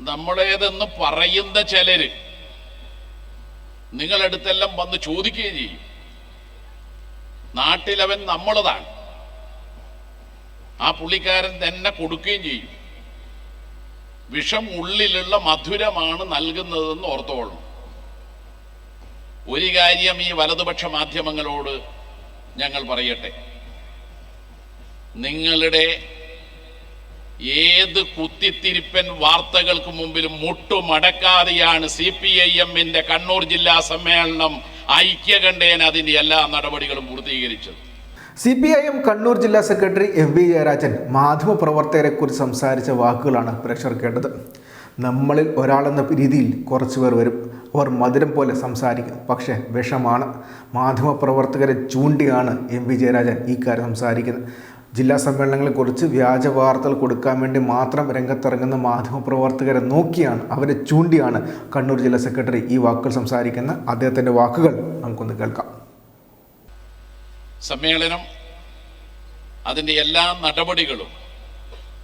നമ്മളേതെന്ന് പറയുന്ന ചിലര് നിങ്ങളടുത്തെല്ലാം വന്ന് ചോദിക്കുകയും ചെയ്യും. നാട്ടിലവൻ നമ്മളതാണ്. ആ പുള്ളിക്കാരൻ തന്നെ കൊടുക്കുകയും ചെയ്യും. വിഷം ഉള്ളിലുള്ള മധുരമാണ് നൽകുന്നതെന്ന് ഓർത്തോളണം ഒരു കാര്യം ഈ വലതുപക്ഷ മാധ്യമങ്ങളോട് ഞങ്ങൾ പറയട്ടെ. നിങ്ങളുടെ ഏത് കുത്തിത്തിരിപ്പൻ വാർത്തകൾക്ക് മുമ്പിലും മുട്ടുമടക്കാതെയാണ് സി പി ഐ എമ്മിന്റെ കണ്ണൂർ ജില്ലാ സമ്മേളനം ഐക്യകണ്ഠേന അതിന്റെ എല്ലാ നടപടികളും പൂർത്തീകരിച്ചത്. C P I M Kannur ജില്ലാ സെക്രട്ടറി എം വി ജയരാജൻ മാധ്യമപ്രവർത്തകരെക്കുറിച്ച് സംസാരിച്ച വാക്കുകളാണ് പ്രേക്ഷകർ കേട്ടത്. നമ്മളിൽ ഒരാളെന്ന രീതിയിൽ കുറച്ച് പേർ വരും. അവർ മധുരം പോലെ സംസാരിക്കും. പക്ഷേ വിഷമാണ്. മാധ്യമപ്രവർത്തകരെ ചൂണ്ടിയാണ് എം വി ജയരാജൻ ഈ കാര്യം സംസാരിക്കുന്നത്. ജില്ലാ സമ്മേളനങ്ങളെക്കുറിച്ച് വ്യാജ വാർത്തകൾ കൊടുക്കാൻ വേണ്ടി മാത്രം രംഗത്തിറങ്ങുന്ന മാധ്യമപ്രവർത്തകരെ നോക്കിയാണ് അവരെ ചൂണ്ടിയാണ് കണ്ണൂർ ജില്ലാ സെക്രട്ടറി ഈ വാക്കുകൾ സംസാരിക്കുന്ന. അദ്ദേഹത്തിന്റെ വാക്കുകൾ നമുക്കൊന്ന് കേൾക്കാം. സമ്മേളനം അതിന്റെ എല്ലാ നടപടികളും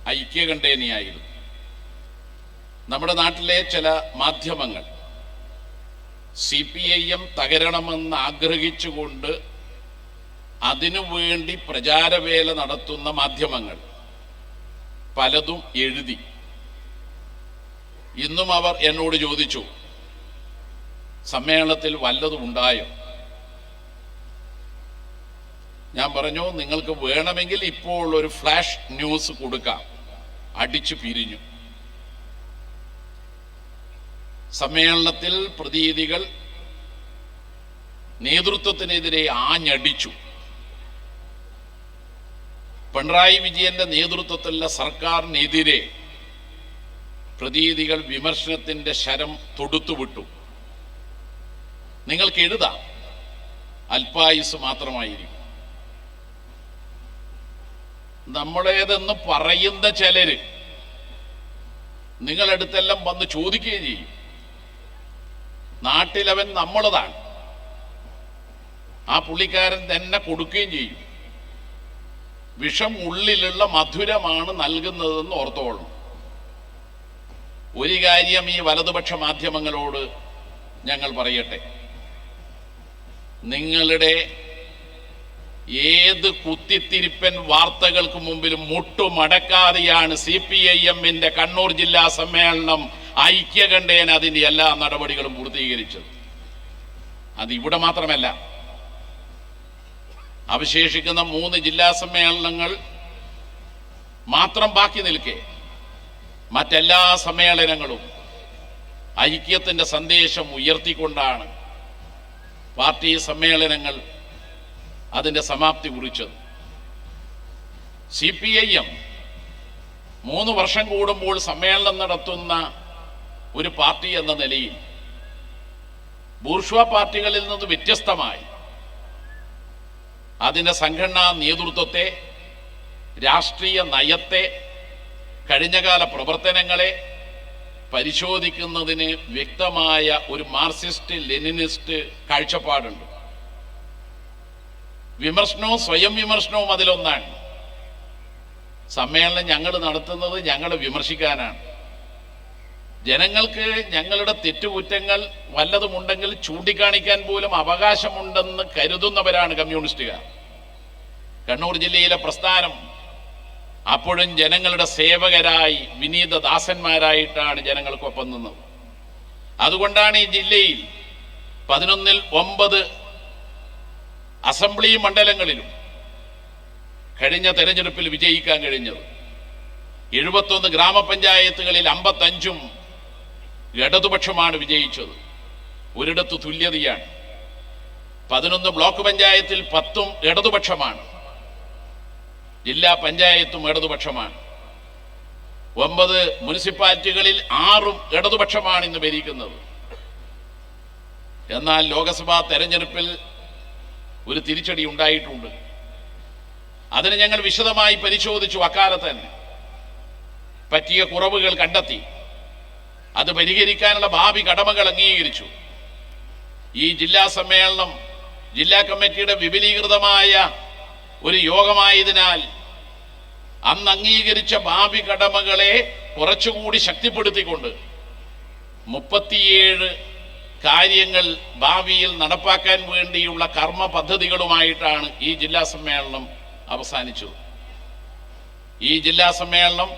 ഐക്യകണ്ഠേനയായിരുന്നു. നമ്മുടെ നാട്ടിലെ ചില മാധ്യമങ്ങൾ സി പി ഐ എം തകരണമെന്ന് ആഗ്രഹിച്ചുകൊണ്ട് അതിനുവേണ്ടി പ്രചാരവേല നടത്തുന്ന മാധ്യമങ്ങൾ പലതും എഴുതി. ഇന്നും അവർ എന്നോട് ചോദിച്ചു സമ്മേളനത്തിൽ വല്ലതും ഉണ്ടായോ? ഞാൻ പറഞ്ഞു നിങ്ങൾക്ക് വേണമെങ്കിൽ ഇപ്പോൾ ഒരു ഫ്ലാഷ് ന്യൂസ് കൊടുക്കാം. അടിച്ചു പിരിഞ്ഞു. സമ്മേളനത്തിൽ പ്രതീതികൾ നേതൃത്വത്തിനെതിരെ ആഞ്ഞടിച്ചു. പിണറായി വിജയന്റെ നേതൃത്വത്തിലുള്ള സർക്കാരിനെതിരെ പ്രതീതികൾ വിമർശനത്തിന്റെ ശരം തൊടുത്തുവിട്ടു. നിങ്ങൾക്ക് എഴുതാം. അല്പായുസ് മാത്രമായിരിക്കും. നമ്മളേതെന്ന് പറയുന്ന ചിലര് നിങ്ങളടുത്തെല്ലാം വന്ന് ചോദിക്കുകയും ചെയ്യും. നാട്ടിലവൻ നമ്മളതാണ്. ആ പുള്ളിക്കാരൻ തന്നെ കൊടുക്കുകയും ചെയ്യും. വിഷം ഉള്ളിലുള്ള മധുരമാണ് നൽകുന്നതെന്ന് ഓർത്തോളണം ഒരു കാര്യം ഈ വലതുപക്ഷ മാധ്യമങ്ങളോട് ഞങ്ങൾ പറയട്ടെ. നിങ്ങളുടെ ഏത് കുത്തിത്തിരിപ്പൻ വാർത്തകൾക്ക് മുമ്പിലും മുട്ടുമടക്കാതെയാണ് സി പി ഐ എമ്മിന്റെ കണ്ണൂർ ജില്ലാ സമ്മേളനം ഐക്യകണ്ഠേന അതിന്റെ എല്ലാ നടപടികളും പൂർത്തീകരിച്ചത്. അത് ഇവിടെ മാത്രമല്ല അവശേഷിക്കുന്ന മൂന്ന് ജില്ലാ സമ്മേളനങ്ങൾ മാത്രം ബാക്കി നിൽക്കെ. മറ്റെല്ലാ സമ്മേളനങ്ങളും ഐക്യത്തിന്റെ സന്ദേശം ഉയർത്തിക്കൊണ്ടാണ് പാർട്ടി സമ്മേളനങ്ങൾ അതിന്റെ സമാപ്തി കുറിച്ചത്. സി പി ഐ എം മൂന്ന് വർഷം കൂടുമ്പോൾ സമ്മേളനം നടത്തുന്ന ഒരു പാർട്ടി എന്ന നിലയിൽ ബൂർഷ്വ പാർട്ടികളിൽ നിന്ന് വ്യത്യസ്തമായി അതിന്റെ സംഘടനാ നേതൃത്വത്തെ രാഷ്ട്രീയ നയത്തെ കഴിഞ്ഞകാല പ്രവർത്തനങ്ങളെ പരിശോധിക്കുന്നതിന് വ്യക്തമായ ഒരു മാർക്സിസ്റ്റ് ലെനിനിസ്റ്റ് കാഴ്ചപ്പാടുണ്ട്. വിമർശനവും സ്വയം വിമർശനവും അതിലൊന്നാണ്. സമ്മേളനം ഞങ്ങൾ നടത്തുന്നത് ഞങ്ങളെ വിമർശിക്കാനാണ്. ജനങ്ങൾക്ക് ഞങ്ങളുടെ തെറ്റുകുറ്റങ്ങൾ വല്ലതുമുണ്ടെങ്കിൽ ചൂണ്ടിക്കാണിക്കാൻ പോലും അവകാശമുണ്ടെന്ന് കരുതുന്നവരാണ് കമ്മ്യൂണിസ്റ്റുകാർ. കണ്ണൂർ ജില്ലയിലെ പ്രസ്ഥാനം അപ്പോഴും ജനങ്ങളുടെ സേവകരായി വിനീത ദാസന്മാരായിട്ടാണ് ജനങ്ങൾക്കൊപ്പം നിന്നത്. അതുകൊണ്ടാണ് ഈ ജില്ലയിൽ പതിനൊന്നിൽ ഒമ്പത് അസംബ്ലി മണ്ഡലങ്ങളിലും കഴിഞ്ഞ തെരഞ്ഞെടുപ്പിൽ വിജയിക്കാൻ കഴിഞ്ഞത്. എഴുപത്തൊന്ന് ഗ്രാമപഞ്ചായത്തുകളിൽ അമ്പത്തഞ്ചും ഇടതുപക്ഷമാണ് വിജയിച്ചത്. ഒരിടത്ത് തുല്യതയാണ്. പതിനൊന്ന് ബ്ലോക്ക് പഞ്ചായത്തിൽ പത്തും ഇടതുപക്ഷമാണ്. ജില്ലാ പഞ്ചായത്തും ഇടതുപക്ഷമാണ്. ഒമ്പത് മുനിസിപ്പാലിറ്റികളിൽ ആറും ഇടതുപക്ഷമാണ് ഇന്ന് ഭരിക്കുന്നത്. എന്നാൽ ലോക്സഭാ തെരഞ്ഞെടുപ്പിൽ ഒരു തിരിച്ചടി ഉണ്ടായിട്ടുണ്ട്. അതിന് ഞങ്ങൾ വിശദമായി പരിശോധിച്ചു അക്കാലത്ത് തന്നെ. പറ്റിയ കുറവുകൾ കണ്ടെത്തി. അത് പരിഹരിക്കാനുള്ള ഭാവി കടമകൾ അംഗീകരിച്ചു. ഈ ജില്ലാ സമ്മേളനം ജില്ലാ കമ്മിറ്റിയുടെ വിപുലീകൃതമായ ഒരു യോഗമായതിനാൽ അന്ന് അംഗീകരിച്ച ഭാവി കടമകളെ കുറച്ചുകൂടി ശക്തിപ്പെടുത്തിക്കൊണ്ട് മുപ്പത്തിയേഴ് കാര്യങ്ങൾ ഭാവിയിൽ നടപ്പാക്കാൻ വേണ്ടിയുള്ള കർമ്മ പദ്ധതികളുമായിട്ടാണ് ഈ ജില്ലാ സമ്മേളനം അവസാനിച്ചത്. ഈ ജില്ലാ സമ്മേളനം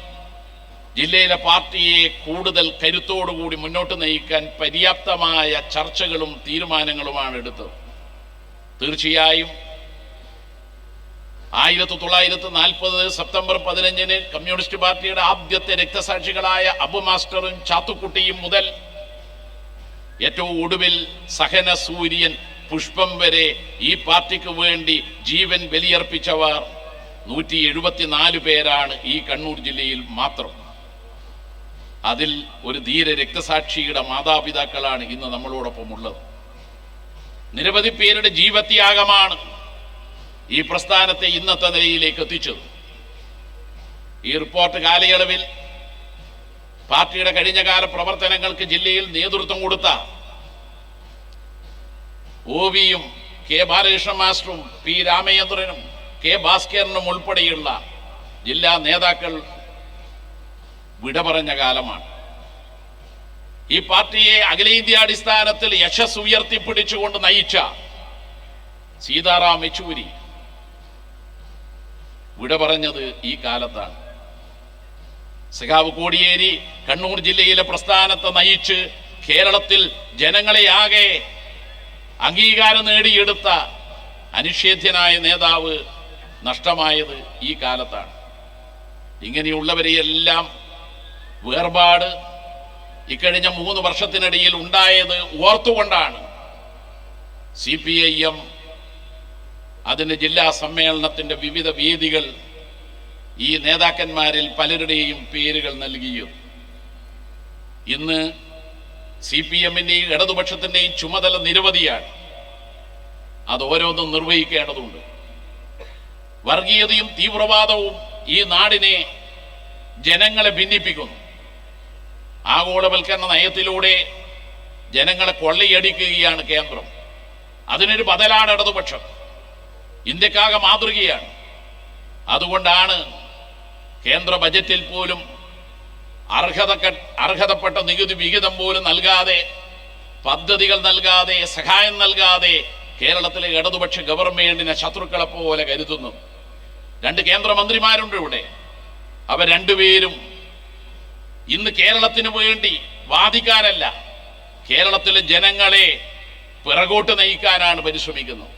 ജില്ലയിലെ പാർട്ടിയെ കൂടുതൽ കരുത്തോടുകൂടി മുന്നോട്ട് നയിക്കാൻ പര്യാപ്തമായ ചർച്ചകളും തീരുമാനങ്ങളുമാണ് എടുത്തത്. തീർച്ചയായും ആയിരത്തി തൊള്ളായിരത്തി നാൽപ്പത് സെപ്റ്റംബർ പതിനഞ്ചിന് കമ്മ്യൂണിസ്റ്റ് പാർട്ടിയുടെ ആദ്യത്തെ രക്തസാക്ഷികളായ അബു മാസ്റ്ററും ചാത്തുക്കുട്ടിയും മുതൽ ഏറ്റവും ഒടുവിൽ സഹന സൂര്യൻ പുഷ്പം വരെ ഈ പാർട്ടിക്ക് വേണ്ടി ജീവൻ ബലിയർപ്പിച്ചവർ നൂറ്റി എഴുപത്തിനാല് പേരാണ് ഈ കണ്ണൂർ ജില്ലയിൽ മാത്രം. അതിൽ ഒരു ധീര രക്തസാക്ഷിയുടെ മാതാപിതാക്കളാണ് ഇന്ന് നമ്മളോടൊപ്പം ഉള്ളത് നിരവധി പേരുടെ ജീവത്യാഗമാണ് ഈ പ്രസ്ഥാനത്തെ ഇന്നത്തെ നിലയിലേക്ക് എത്തിച്ചത്. ഈ റിപ്പോർട്ട് കാലയളവിൽ പാർട്ടിയുടെ കഴിഞ്ഞകാല പ്രവർത്തനങ്ങൾക്ക് ജില്ലയിൽ നേതൃത്വം കൊടുത്ത ഒ വിയും കെ ബാലകൃഷ്ണ മാസ്റ്ററും പി രാമചന്ദ്രനും കെ ഭാസ്കരനും ഉൾപ്പെടെയുള്ള ജില്ലാ നേതാക്കൾ വിട പറഞ്ഞ കാലമാണ്. ഈ പാർട്ടിയെ അഖിലേന്ത്യാടിസ്ഥാനത്തിൽ യശസ് ഉയർത്തിപ്പിടിച്ചുകൊണ്ട് നയിച്ച സീതാറാം യെച്ചൂരി വിട പറഞ്ഞത് ഈ കാലത്താണ്. സഖാവ് കോടിയേരി കണ്ണൂർ ജില്ലയിലെ പ്രസ്ഥാനത്തെ നയിച്ച് കേരളത്തിൽ ജനങ്ങളെ ആകെ അംഗീകാരം നേടിയെടുത്ത അനിഷേധ്യനായ നേതാവ് നഷ്ടമായത് ഈ കാലത്താണ്. ഇങ്ങനെയുള്ളവരെയെല്ലാം വേർപാട് ഇക്കഴിഞ്ഞ മൂന്ന് വർഷത്തിനിടയിൽ ഉണ്ടായത് ഓർത്തുകൊണ്ടാണ് സി പി ഐ എം അതിന്റെ ജില്ലാ സമ്മേളനത്തിന്റെ വിവിധ വേദികൾ ഈ നേതാക്കന്മാരിൽ പലരുടെയും പേരുകൾ നൽകിയത്. ഇന്ന് സി പി എമ്മിന്റെയും ഇടതുപക്ഷത്തിന്റെയും ചുമതല നിരവധിയാണ്. അത് ഓരോന്നും നിർവഹിക്കേണ്ടതുണ്ട്. വർഗീയതയും തീവ്രവാദവും ഈ നാടിനെ ജനങ്ങളെ ഭിന്നിപ്പിക്കുന്നു. ആഗോളവൽക്കരണ നയത്തിലൂടെ ജനങ്ങളെ കൊള്ളയടിക്കുകയാണ് കേന്ദ്രം. അതിനൊരു ബദലാണ് ഇടതുപക്ഷം. ഇന്ത്യക്കാകെ മാതൃകയാണ്. അതുകൊണ്ടാണ് കേന്ദ്ര ബജറ്റിൽ പോലും അർഹത അർഹതപ്പെട്ട നികുതി വിഹിതം പോലും നൽകാതെ പദ്ധതികൾ നൽകാതെ സഹായം നൽകാതെ കേരളത്തിലെ ഇടതുപക്ഷ ഗവൺമെന്റിനെ ശത്രുക്കളെ പോലെ കരുതുന്നു. രണ്ട് കേന്ദ്രമന്ത്രിമാരുണ്ട് ഇവിടെ. അവർ രണ്ടുപേരും ഇന്ന് കേരളത്തിന് വേണ്ടി വാദിക്കാനല്ല കേരളത്തിലെ ജനങ്ങളെ പിറകോട്ട് നയിക്കാനാണ് പരിശ്രമിക്കുന്നത്.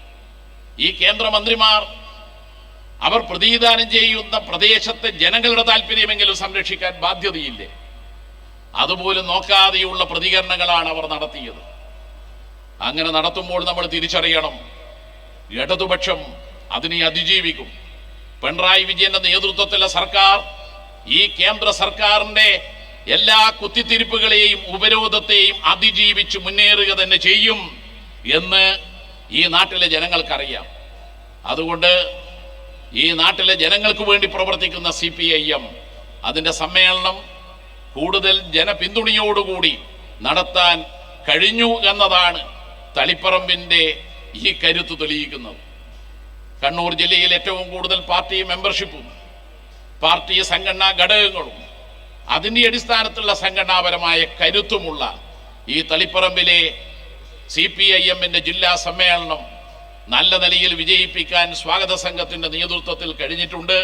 ഈ കേന്ദ്രമന്ത്രിമാർ അവർ പ്രതിനിധാനം ചെയ്യുന്ന പ്രദേശത്തെ ജനങ്ങളുടെ താല്പര്യമെങ്കിലും സംരക്ഷിക്കാൻ ബാധ്യതയില്ലേ? അതുപോലും നോക്കാതെയുള്ള പ്രതികരണങ്ങളാണ് അവർ നടത്തിയത്. അങ്ങനെ നടത്തുമ്പോൾ നമ്മൾ തിരിച്ചറിയണം ഇടതുപക്ഷം അതിനെ അതിജീവിക്കും. പിണറായി വിജയന്റെ നേതൃത്വത്തിലെ സർക്കാർ ഈ കേന്ദ്ര സർക്കാരിന്റെ എല്ലാ കുത്തിത്തിരിപ്പുകളെയും ഉപരോധത്തെയും അതിജീവിച്ച് മുന്നേറുക തന്നെ ചെയ്യും എന്ന് ഈ നാട്ടിലെ ജനങ്ങൾക്കറിയാം. അതുകൊണ്ട് ഈ നാട്ടിലെ ജനങ്ങൾക്ക് വേണ്ടി പ്രവർത്തിക്കുന്ന സി പി ഐ എം അതിന്റെ സമ്മേളനം കൂടുതൽ ജനപിന്തുണയോടുകൂടി നടത്താൻ കഴിഞ്ഞു എന്നതാണ് തളിപ്പറമ്പിന്റെ ഈ കരുത്ത് തെളിയിക്കുന്നത്. കണ്ണൂർ ജില്ലയിൽ ഏറ്റവും കൂടുതൽ പാർട്ടി മെമ്പർഷിപ്പും പാർട്ടി സംഘടനാ ഘടകങ്ങളും അതിന്റെ അടിസ്ഥാനത്തിലുള്ള സംഘടനാപരമായ കരുത്തുമുള്ള ഈ തളിപ്പറമ്പിലെ സി പി ഐ എമ്മിന്റെ ജില്ലാ സമ്മേളനം നല്ല നിലയിൽ വിജയിപ്പിക്കാൻ സ്വാഗത സംഘത്തിന്റെ നേതൃത്വത്തിൽ കഴിഞ്ഞിട്ടുണ്ട്.